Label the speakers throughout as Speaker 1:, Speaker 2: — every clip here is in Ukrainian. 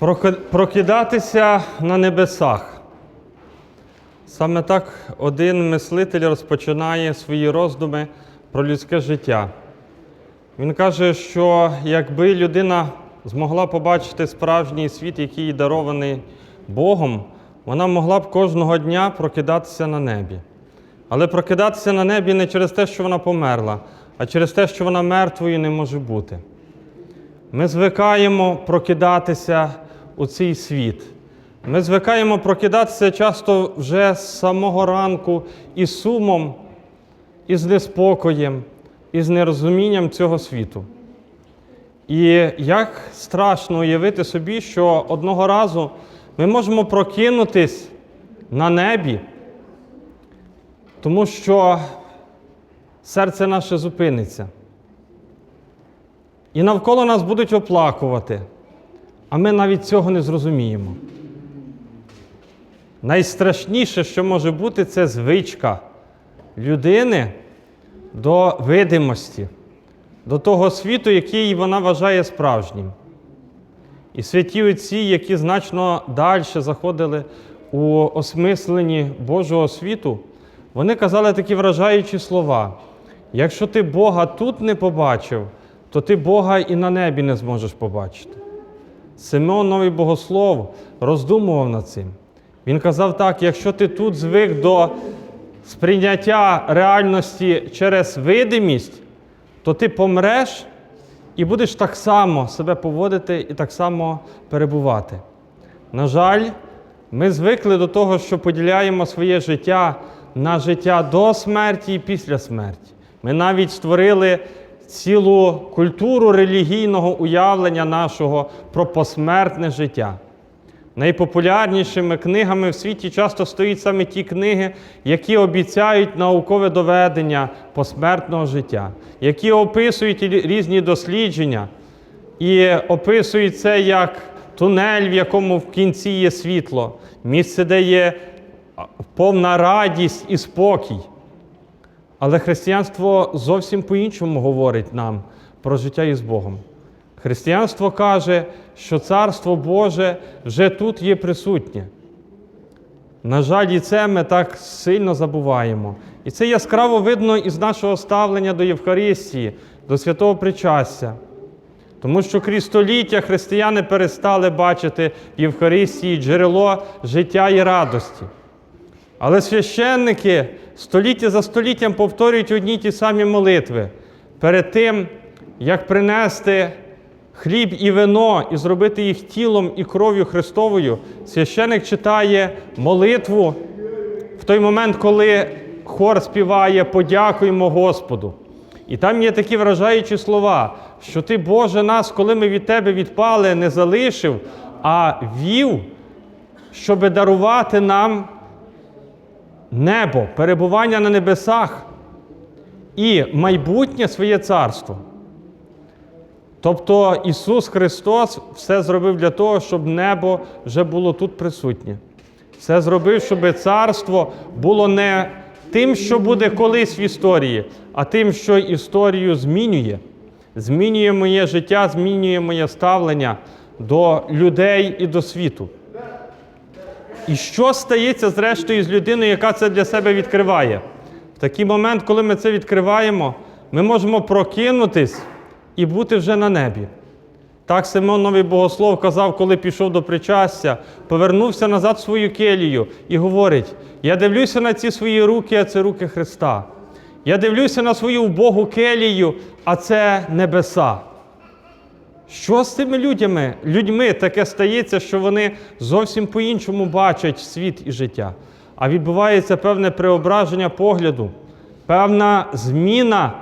Speaker 1: Проки- Прокидатися на небесах. Саме так один мислитель розпочинає свої роздуми про людське життя. Він каже, що якби людина змогла побачити справжній світ, який їй дарований Богом, вона могла б кожного дня прокидатися на небі. Але прокидатися на небі не через те, що вона померла, а через те, що вона мертвою не може бути. Ми звикаємо прокидатися у цей світ. Ми звикаємо прокидатися часто вже з самого ранку із сумом, із неспокоєм, із нерозумінням цього світу. І як страшно уявити собі, що одного разу ми можемо прокинутись на небі, тому що серце наше зупиниться. І навколо нас будуть оплакувати, а ми навіть цього не зрозуміємо. Найстрашніше, що може бути, це звичка людини до видимості, до того світу, який вона вважає справжнім. І святі отці, які значно далі заходили у осмисленні Божого світу, вони казали такі вражаючі слова: якщо ти Бога тут не побачив, то ти Бога і на небі не зможеш побачити. Симеон Новий Богослов роздумував над цим. Він казав так: якщо ти тут звик до сприйняття реальності через видимість, то ти помреш і будеш так само себе поводити і так само перебувати. На жаль, ми звикли до того, що поділяємо своє життя на життя до смерті і після смерті. Ми навіть створили цілу культуру релігійного уявлення нашого про посмертне життя. Найпопулярнішими книгами в світі часто стоять саме ті книги, які обіцяють наукове доведення посмертного життя, які описують різні дослідження і описують це як тунель, в якому в кінці є світло, місце, де є повна радість і спокій. Але християнство зовсім по-іншому говорить нам про життя із Богом. Християнство каже, що Царство Боже вже тут є присутнє. На жаль, і це ми так сильно забуваємо. І це яскраво видно із нашого ставлення до Євхаристії, до святого причастя. Тому що крізь століття християни перестали бачити в Євхаристії джерело життя і радості. Але священники століття за століттям повторюють одні й ті самі молитви перед тим, як принести хліб і вино і зробити їх тілом і кров'ю Христовою, священик читає молитву в той момент, коли хор співає Подякуємо Господу. І там є такі вражаючі слова, що ти, Боже, нас, коли ми від Тебе відпали, не залишив, а вів, щоби дарувати нам небо, перебування на небесах і майбутнє своє царство. Тобто Ісус Христос все зробив для того, щоб небо вже було тут присутнє. Все зробив, щоб царство було не тим, що буде колись в історії, а тим, що історію змінює. Змінює моє життя, змінює моє ставлення до людей і до світу. І що стається зрештою з людиною, яка це для себе відкриває? В такий момент, коли ми це відкриваємо, ми можемо прокинутись і бути вже на небі. Так Симон Новий Богослов казав, коли пішов до причастя, повернувся назад в свою келію і говорить: я дивлюся на ці свої руки, а це руки Христа. Я дивлюся на свою вбогу келію, а це небеса. Що з цими людьми? людьми таке стається, що вони зовсім по-іншому бачать світ і життя. А відбувається певне преображення погляду, певна зміна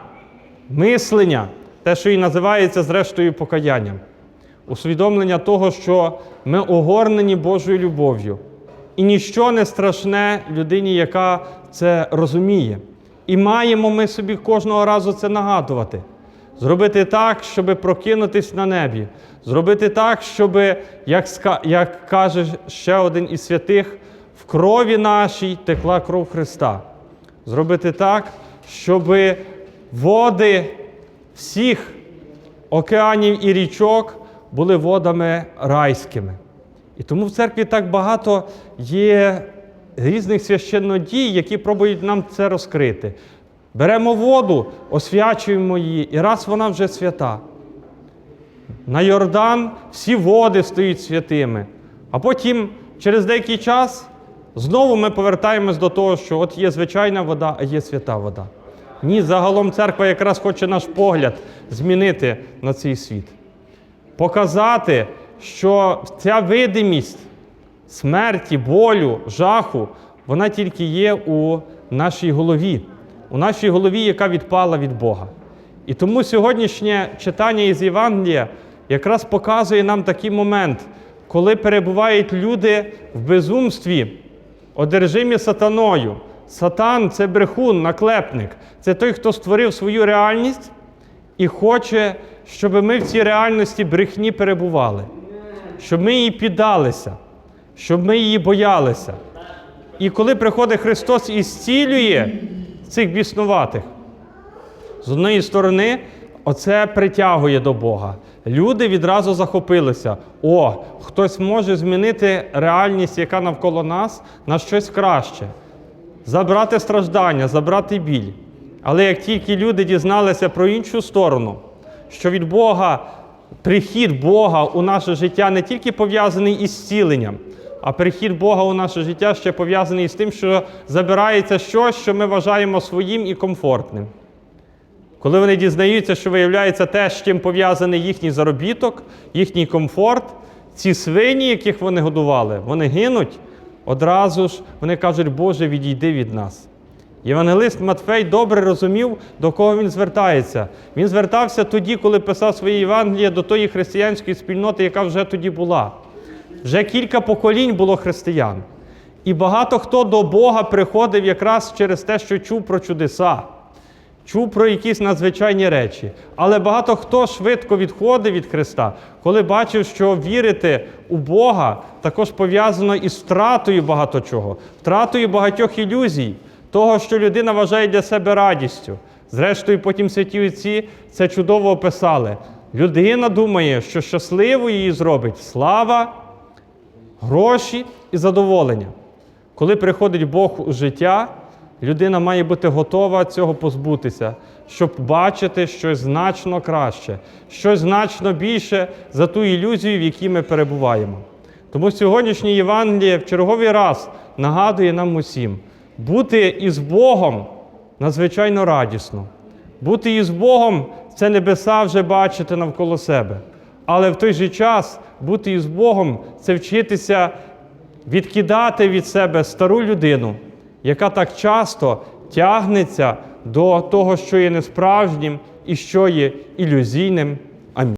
Speaker 1: мислення, те, що і називається зрештою покаянням. Усвідомлення того, що ми огорнені Божою любов'ю. І ніщо не страшне людині, яка це розуміє. І маємо ми собі кожного разу це нагадувати. Зробити так, щоб прокинутись на небі. Зробити так, щоб, як, як каже ще один із святих, в крові нашій текла кров Христа. Зробити так, щоб води всіх океанів і річок були водами райськими. І тому в церкві так багато є різних священнодій, які пробують нам це розкрити. Беремо воду, освячуємо її, і раз вона вже свята. На Йордан всі води стають святими. А потім, через деякий час, знову ми повертаємось до того, що от є звичайна вода, а є свята вода. Ні, загалом церква якраз хоче наш погляд змінити на цей світ. Показати, що ця видимість смерті, болю, жаху, вона тільки є у нашій голові, у нашій голові, яка відпала від Бога. І тому сьогоднішнє читання із Євангелія якраз показує нам такий момент, коли перебувають люди в безумстві, одержимі сатаною. Сатан це брехун, наклепник. Це той, хто створив свою реальність і хоче, щоб ми в цій реальності брехні перебували, щоб ми їй піддалися, щоб ми її боялися. І коли приходить Христос і зцілює цих біснуватих, з однієї сторони, оце притягує до Бога. Люди відразу захопилися. О, хтось може змінити реальність, яка навколо нас, на щось краще. Забрати страждання, забрати біль. Але як тільки люди дізналися про іншу сторону, що від Бога прихід Бога у наше життя не тільки пов'язаний із зціленням, а прихід Бога у наше життя ще пов'язаний з тим, що забирається щось, що ми вважаємо своїм і комфортним. Коли вони дізнаються, що виявляється те, з чим пов'язаний їхній заробіток, їхній комфорт, ці свині, яких вони годували, вони гинуть, одразу ж вони кажуть, Боже, відійди від нас. Євангелист Матфей добре розумів, до кого він звертається. Він звертався тоді, коли писав своє Євангеліє до тої християнської спільноти, яка вже тоді була. Вже кілька поколінь було християн. І багато хто до Бога приходив якраз через те, що чув про чудеса чув про якісь надзвичайні речі. Але багато хто швидко відходив від Христа, коли бачив, що вірити у Бога також пов'язано із втратою багато чого, втратою багатьох ілюзій, того, що людина вважає для себе радістю. Зрештою, потім святі отці це чудово описали. Людина думає, що щасливою її зробить слава, гроші і задоволення. Коли приходить Бог у життя, людина має бути готова цього позбутися, щоб бачити щось значно краще, щось значно більше за ту ілюзію, в якій ми перебуваємо. Тому сьогоднішнє Євангеліє в черговий раз нагадує нам усім, бути із Богом надзвичайно радісно. Бути із Богом це небеса вже бачити навколо себе. Але в той же час бути із Богом це вчитися відкидати від себе стару людину, яка так часто тягнеться до того, що є несправжнім і що є ілюзійним